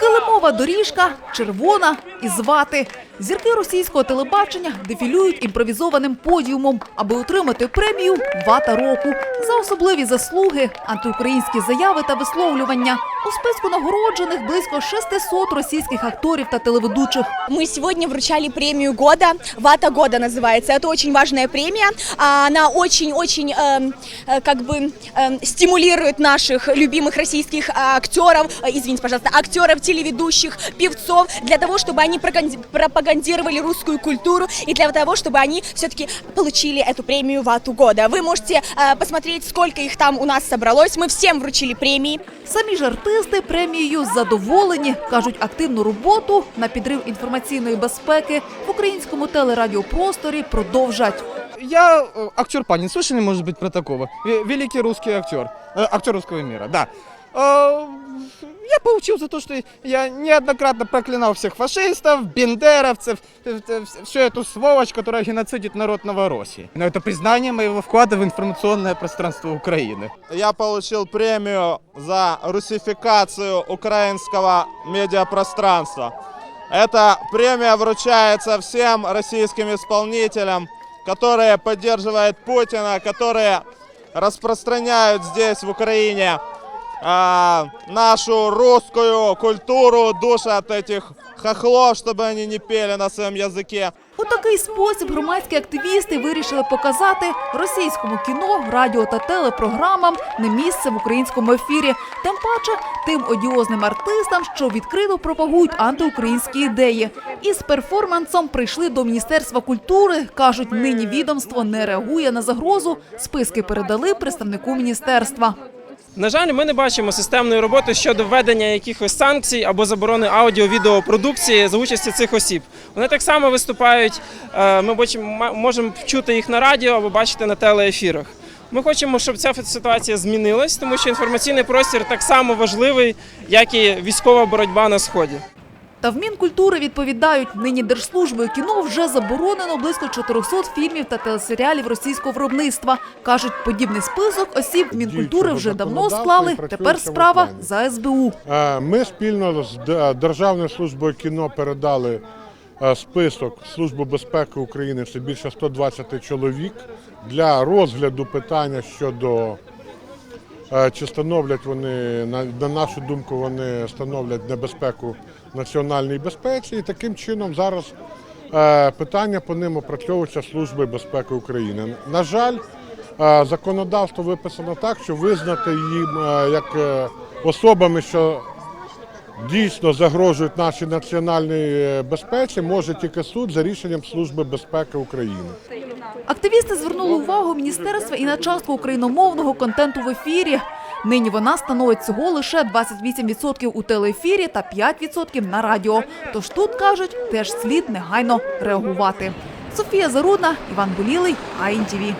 Килимова доріжка, червона і звати. Зірки російського телебачення дефілюють імпровізованим подіумом, аби отримати премію Вата року за особливі заслуги, антиукраїнські заяви та висловлювання. У списку нагороджених близько 600 російських акторів та телеведучих. Мы сегодня вручали премию года, Вата года называется. Это очень важная премия. А Она очень-очень эм, э, как бы эм, стимулирует наших любимых российских а, актеров, э, извините, пожалуйста, актеров, телеведущих, певцов, для того, чтобы они проганди- пропагандировали русскую культуру и для того, чтобы они все-таки получили эту премию Вату года. Вы можете э, посмотреть, сколько их там у нас собралось. Мы всем вручили премии. Самі ж артисти премією задоволені. кажуть, активну роботу на підрив інформаційної безпеки в українському телерадіопросторі продовжать. Я э, актер Панин. Слышали, может быть, про такого? Ве- Великий русский актер. Э, Актер русского мира, да. Э, Я получил за то, что я неоднократно проклинал всех фашистов, бендеровцев, э, всю эту сволочь, которая геноцидит народ Новороссии. Но это признание моего вклада в информационное пространство Украины. Я получил премию за русификацию украинского медиапространства. Эта премия вручается всем российским исполнителям, которые поддерживают Путина, которые распространяют здесь, в Украине, а, нашу русскую культуру, душат этих хохлов, чтобы они не пели на своем языке. У такий спосіб громадські активісти вирішили показати російському кіно, радіо та телепрограмам не місце в українському ефірі. Тим паче тим одіозним артистам, що відкрито пропагують антиукраїнські ідеї. Із перформансом прийшли до міністерства культури. кажуть, нині відомство не реагує на загрозу. Списки передали представнику міністерства. На жаль, ми не бачимо системної роботи щодо введення якихось санкцій або заборони аудіо-відеопродукції за участі цих осіб. Вони так само виступають. е, Ми можемо чути їх на радіо або бачити на телеефірах. Ми хочемо, щоб ця ситуація змінилась, тому що інформаційний простір так само важливий, як і військова боротьба на сході. Та в Мінкультури відповідають, нині держслужбою кіно вже заборонено близько 400 фільмів та телесеріалів російського виробництва. Кажуть, подібний список осіб в Мінкультури вже давно склали. Тепер справа за СБУ. Ми спільно з Державною службою кіно передали список в Службу безпеки України. Це більше 120 чоловік для розгляду питання щодо чи становлять вони, на, на нашу думку, вони становлять небезпеку національній безпеці. І таким чином зараз е, питання по ним опрацьовується Службою безпеки України. На жаль, е, законодавство виписано так, що визнати їм е, як особами, що дійсно загрожують нашій національній безпеці, може тільки суд за рішенням Служби безпеки України. Активісти звернули увагу міністерства і на частку україномовного контенту в ефірі. Нині вона становить всього лише 28% у телеефірі та 5% на радіо. Тож тут кажуть, теж слід негайно реагувати. Софія Зарудна, Іван Болілий, АІНТІВІ.